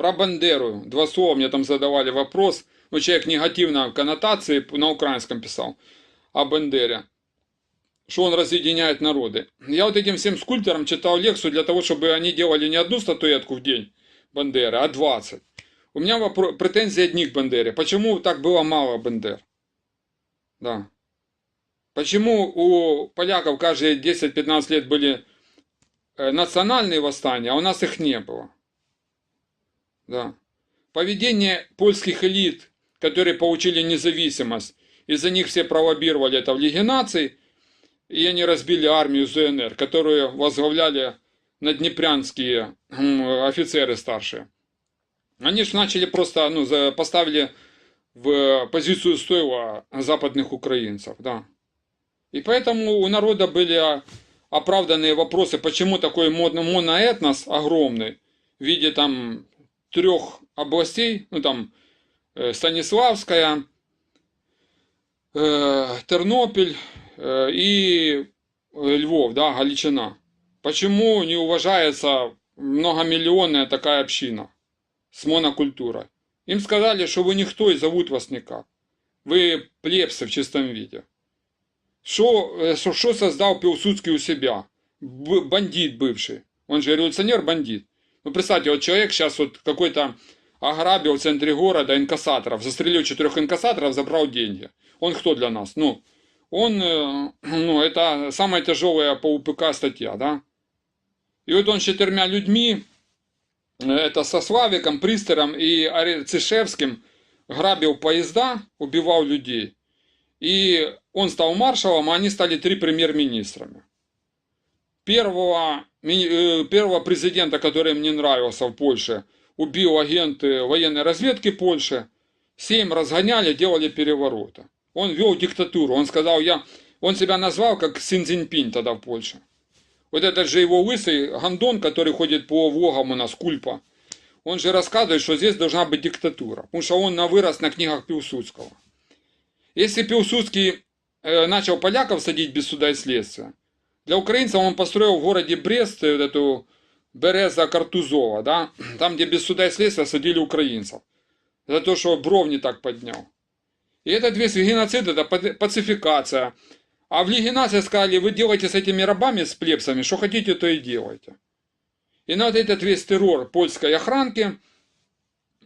Про Бандеру. Два слова мне там задавали вопрос. Ну, человек негативно коннотации на украинском писал о Бандере. Что он разъединяет народы. Я вот этим всем скульпторам читал лекцию для того, чтобы они делали не одну статуэтку в день Бандеры, а 20. У меня вопро- претензии одни к Бандере. Почему так было мало Бандер? Да. Почему у поляков каждые 10-15 лет были э, национальные восстания, а у нас их не было? Да. Поведение польских элит, которые получили независимость, из-за них все пролоббировали это в Лиге наций, и они разбили армию ЗНР, которую возглавляли наднепрянские офицеры старшие. Они же начали просто, ну, поставили в позицию стойла западных украинцев, да. И поэтому у народа были оправданные вопросы, почему такой модно- моноэтнос огромный, в виде там трех областей, ну там э, Станиславская, э, Тернопіль э, и Львов, да, Галичина. Почему не уважается многомиллионная такая община с монокультурой? Им сказали, что вы никто и зовут вас никак. Вы плебсы в чистом виде. Что, что, создал Пилсудский у себя? Бандит бывший. Он же революционер-бандит. Ну, представьте, вот человек сейчас вот какой-то ограбил в центре города инкассаторов, застрелил четырех инкассаторов, забрал деньги. Он кто для нас? Ну, он, э, ну, это самая тяжелая по УПК статья, да? И вот он с четырьмя людьми, это со Славиком, Пристером и Цишевским, грабил поезда, убивал людей. И он стал маршалом, а они стали три премьер-министрами. Первого, первого президента, который мне нравился в Польше, убил агенты военной разведки Польши. Семь разгоняли, делали перевороты. Он вел диктатуру. Он сказал, я... Он себя назвал как Син Цзиньпинь тогда в Польше. Вот этот же его лысый Гандон, который ходит по влогам у нас, Кульпа, он же рассказывает, что здесь должна быть диктатура. Потому что он на вырос на книгах Пилсудского. Если Пилсудский э, начал поляков садить без суда и следствия, для украинцев он построил в городе Брест э, вот эту Береза Картузова, да, там, где без суда и следствия садили украинцев. За то, что бров не так поднял. И этот весь геноцид, это паци- пацификация. А в Лиге наций сказали, вы делаете с этими рабами, с плебсами, что хотите, то и делайте. И на вот этот весь террор польской охранки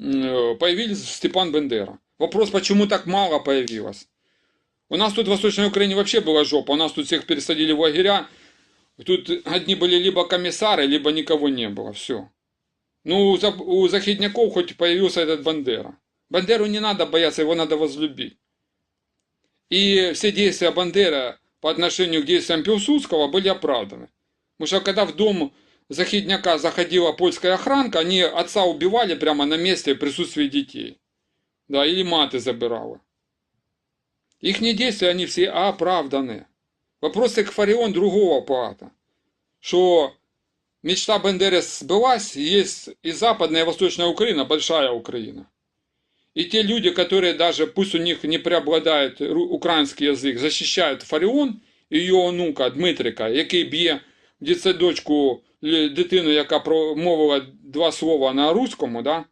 э, появился Степан Бендера. Вопрос, почему так мало появилось? У нас тут в Восточной Украине вообще была жопа. У нас тут всех пересадили в лагеря. Тут одни были либо комиссары, либо никого не было. Все. Ну, у, захидняков хоть появился этот Бандера. Бандеру не надо бояться, его надо возлюбить. И все действия Бандеры по отношению к действиям Пилсудского были оправданы. Потому что когда в дом захидняка заходила польская охранка, они отца убивали прямо на месте в присутствии детей. Да, или маты забирала. Их действия, они все оправданы. Вопрос к Фарион другого поэта. Что мечта Бендеры сбылась, есть и западная, и восточная Украина, большая Украина. И те люди, которые даже, пусть у них не преобладает ру- український язик, защищають Фаріон і його онука Дмитрика, який б'є в дитсадочку л- дитину, яка промовила два слова на русскому, да?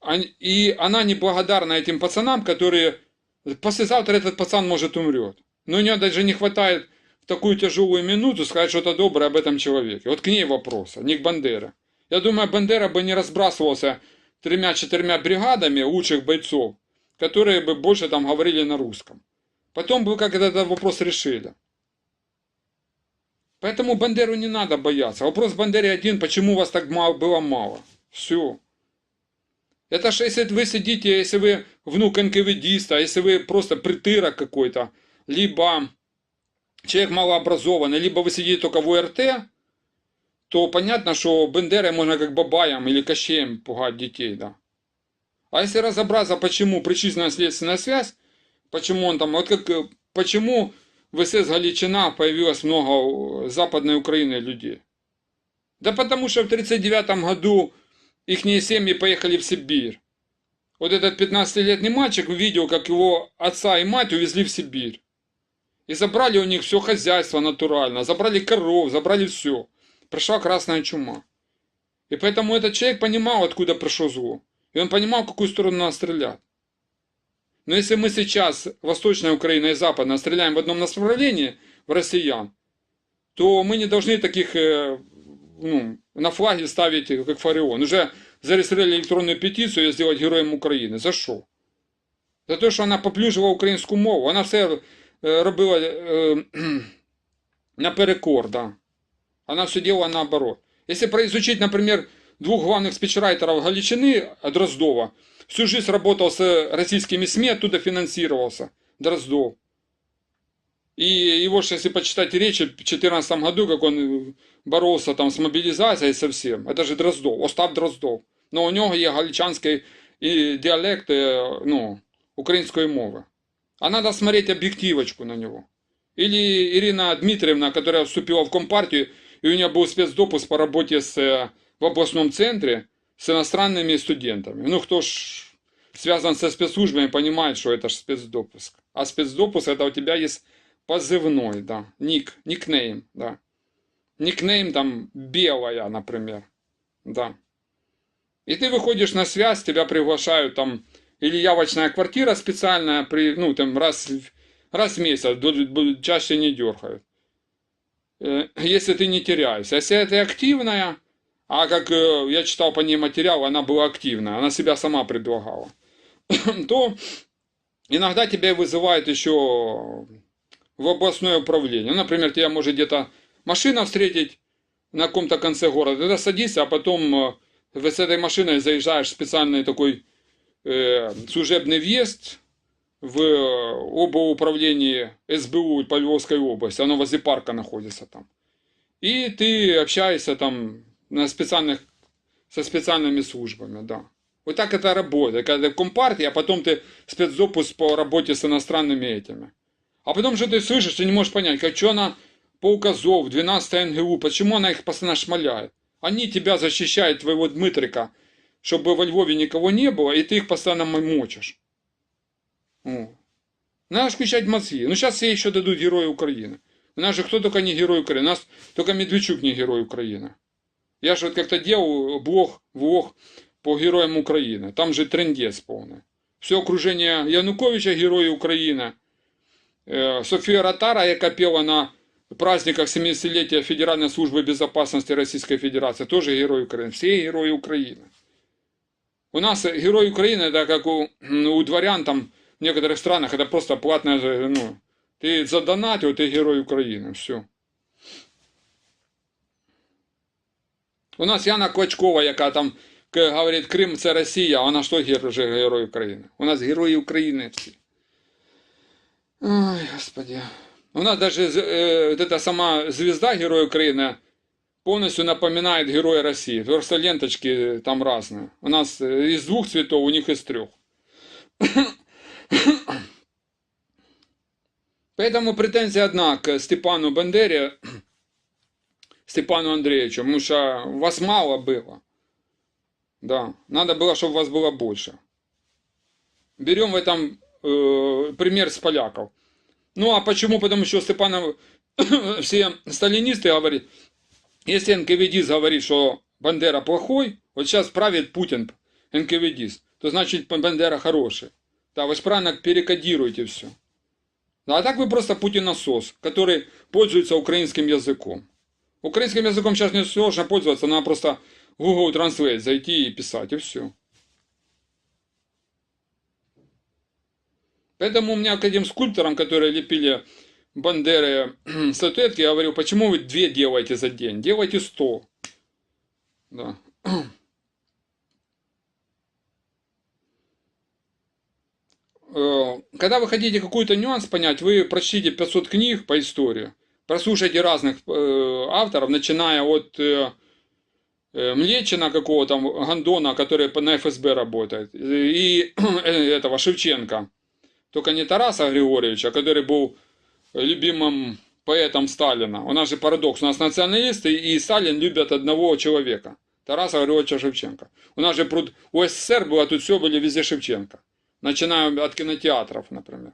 А- И она неблагодарна этим пацанам, которые послезавтра этот пацан может умрет. Но у нее даже не хватает в такую тяжелую минуту сказать что-то доброе об этом человеке. Вот к ней вопрос, а не к Бандере. Я думаю, Бандера бы не разбрасывался тремя-четырьмя бригадами лучших бойцов, которые бы больше там говорили на русском. Потом бы как этот вопрос решили. Поэтому Бандеру не надо бояться. Вопрос Бандере один, почему вас так мало, было мало. Все. Это же если вы сидите, если вы внук НКВДиста, если вы просто притырок какой-то, либо человек малообразованный, либо вы сидите только в ОРТ, то понятно, что Бендерой можно как Бабаем или Кощеем пугать детей, да. А если разобраться, почему причинно-следственная связь, почему он там, вот как, почему в СС Галичина появилось много западной Украины людей? Да потому что в 1939 году их семьи поехали в Сибирь. Вот этот 15-летний мальчик увидел, как его отца и мать увезли в Сибирь. И забрали у них все хозяйство натурально, забрали коров, забрали все. Пришла красная чума. И поэтому этот человек понимал, откуда пришло зло. И он понимал, в какую сторону надо стрелять. Но если мы сейчас, Восточная Украина и Западная, стреляем в одном направлении, в россиян, то мы не должны таких э, ну, на флаге ставить, как Фарион. Уже зарегистрировали электронную петицию сделать героем України. За що? За те, що вона поплюжила українську мову. Вона все е, робила е, наперекор, да. Она все делала наоборот. Если изучить, например, двух главных спичрайтеров Галичины, Дроздова, всю жизнь работал с российскими СМИ, оттуда финансировался Дроздов. И его же, если почитать речи в 2014 году, как он боролся там с мобилизацией совсем, это же Дроздов, Остап Дроздов. Но у нього є галичанський і діалект ну, української мови. А надо смотреть объективочку на него. Или Ирина Дмитриевна, которая вступила в Компартию, и у нее был спецдопуск по работе с, в областном центре с иностранными студентами. Ну, кто ж связан со спецслужбами, понимает, что это же спецдопуск. А спецдопуск это у тебя есть позывной, да, ник, никнейм, да. Никнейм там белая, например, да. И ты выходишь на связь, тебя приглашают там, или явочная квартира специальная, при, ну, там раз, раз в месяц, чаще не дергают. Э, если ты не теряешься. Если это активная, а как э, я читал по ней материал, она была активная, она себя сама предлагала, то иногда тебя вызывают еще в областное управление. Например, тебя может где-то машина встретить на каком-то конце города, ты садишься, а потом э, с этой машиной заезжаешь в специальный такой э, служебный въезд в оба управления СБУ по Львовской области, оно возле парка находится там. И ты общаешься там на специальных, со специальными службами, да. Вот так это работает, когда ты в компартии, а потом ты спецдопуск по работе с иностранными этими. А потом же ты слышишь, ты не можешь понять, как что она по указов, 12 НГУ, почему она их постоянно шмаляет? Они тебя защищают, твоего Дмитрика, чтобы во Львове никого не было, и ты их постоянно мочишь. О. Надо включать мозги. Ну, сейчас все еще дадут герои Украины. У нас же кто только не герой Украины. У нас только Медведчук не герой Украины. Я же вот как-то делал блог, влог по героям Украины. Там же трендец полный. Все окружение Януковича герої України. Э, София Ротара, яка пела на праздниках 70-летия Федеральной службы безопасности Российской Федерации, тоже герой Украины. Все герои Украины. У нас герой Украины, это как у, у дворян там в некоторых странах, это просто платная, ну, ты задонатил, ты герой Украины, все. У нас Яна Клочкова, яка там говорить, Крим це Росія, а вона що герой України? У нас герої України всі. Ой, господи. У нас даже э, вот эта сама звезда Герой Украины полностью напоминает Героя России. Просто ленточки там разные. У нас э, из двух цветов, у них из трех. Поэтому претензия одна к Степану Бандере, Степану Андреевичу, потому что вас мало было. Да, надо было, чтобы вас было больше. Берем в этом э, пример с поляков. Ну а почему? Потому что Степанов, все сталинисты говорят, если НКВД говорит, что Бандера плохой, вот сейчас правит Путин НКВДист, то значит Бандера хороший. Да, вы же правильно перекодируете все. Да, а так вы просто Путин-насос, который пользуется украинским языком. Украинским языком сейчас не сложно пользоваться, надо просто Google Translate зайти и писать, и все. Поэтому у меня к этим скульпторам, которые лепили Бандеры статуэтки, я говорю, почему вы две делаете за день? Делайте сто. Да. Э, когда вы хотите какой-то нюанс понять, вы прочтите 500 книг по истории, прослушайте разных э, авторов, начиная от э, Млечина какого-то, Гандона, который на ФСБ работает, и этого Шевченко. Только не Тараса Григорьевича, который был любимым поэтом Сталина. У нас же парадокс. У нас националисты и Сталин любят одного человека. Тараса Григорьевича Шевченко. У нас же пруд... у СССР было, тут все были везде Шевченко. Начиная от кинотеатров, например.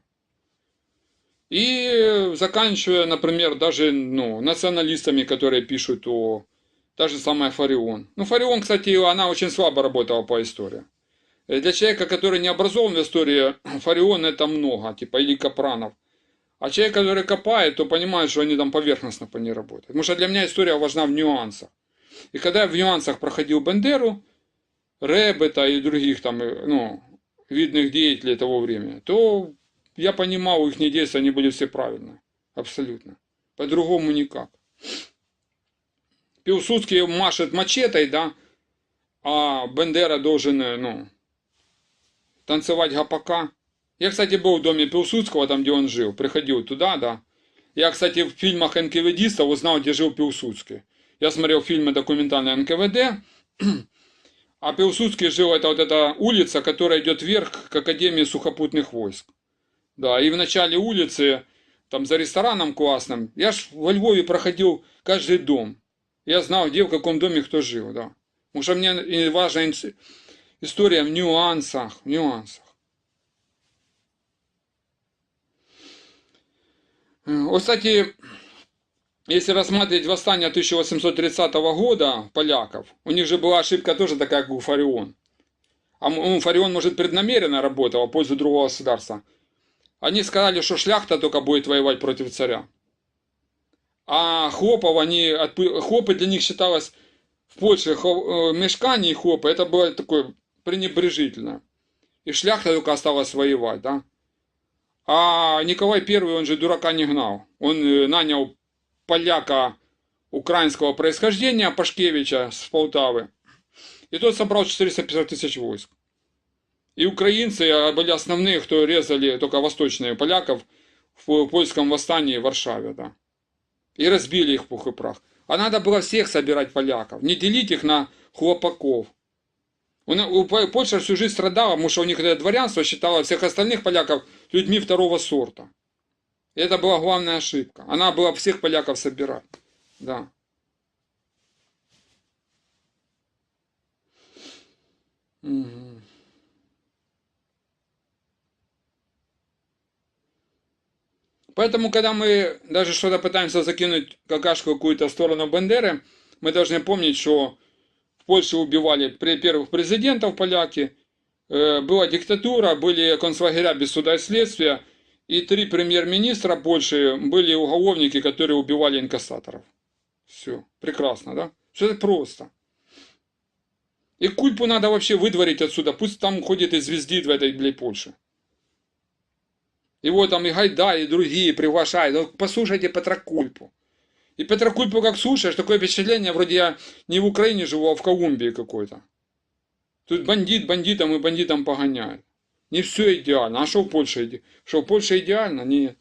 И заканчивая, например, даже ну, националистами, которые пишут о Та же самая Фарион. Ну, Фарион, кстати, она очень слабо работала по истории. Э, Для человека, который не образован в истории, Фарион это много, типа, или Капранов. А человек, который копает, то понимает, что они там поверхностно по ней работают. Потому что для меня история важна в нюансах. И когда я в нюансах проходил Бендеру, Ребета и других там, э, ну, видных деятелей того времени, то я понимал, их действия, они были все правильные. Абсолютно. По-другому никак. Пилсудский машет мачетой, да, а Бендера должен, э, ну, танцевать гопака. Я, кстати, был в доме Пилсудского, там, где он жил, приходил туда, да. Я, кстати, в фильмах НКВДистов узнал, где жил Пилсудский. Я смотрел фильмы документальные НКВД, а Пилсудский жил, это вот эта улица, которая идет вверх к Академии сухопутных войск. Да, и в начале улицы, там за рестораном классным, я ж во Львове проходил каждый дом. Я знал, где, в каком доме кто жил, да. Потому что мне инс- история в нюансах, в нюансах. Э, Вот, кстати, если рассматривать восстание 1830 года поляков, у них же была ошибка тоже такая, как у Фарион. А ну, Фарион, может, преднамеренно работал в пользу другого государства. Они сказали, что шляхта только будет воевать против царя. А хлопов, они, хлопы для них считалось в Польше э, мешкание и хлопы, это было такое пренебрежительно. И шляхта только осталась воевать, да. А Николай Первый, он же дурака не гнал. Он э, нанял поляка украинского происхождения, Пашкевича с Полтавы. И тот собрал 450 тысяч войск. И украинцы а, были основные, кто резали только восточные поляков в польском восстании в Варшаве, да. И разбили их пух и прах. А надо было всех собирать поляков, не делить их на хлопаков. Польша всю жизнь страдала, потому что у них это дворянство считало всех остальных поляков людьми второго сорта. И это была главная ошибка. Она была всех поляков собирать. Да. Поэтому, когда мы даже что-то пытаемся закинуть какашку какую-то в сторону Бандеры, мы должны помнить, что Польше убивали при первых президентов поляки, э, была диктатура, были концлагеря без суда и следствия, и три премьер-министра Польши были уголовники, которые убивали инкассаторов. Все, прекрасно, да? Все это просто. И Кульпу надо вообще выдворить отсюда, пусть там ходит и звездит в этой, блядь, Польше. Его там и Гайдай, и другие приглашают. Ну, послушайте Петра Кульпу. И Петра Кульпу как слушаешь, такое впечатление, вроде я не в Украине живу, а в Колумбии какой-то. Тут бандит бандитам и бандитам погоняет. Не все идеально. А что в Польше? иде- Что в Польше идеально? Нет.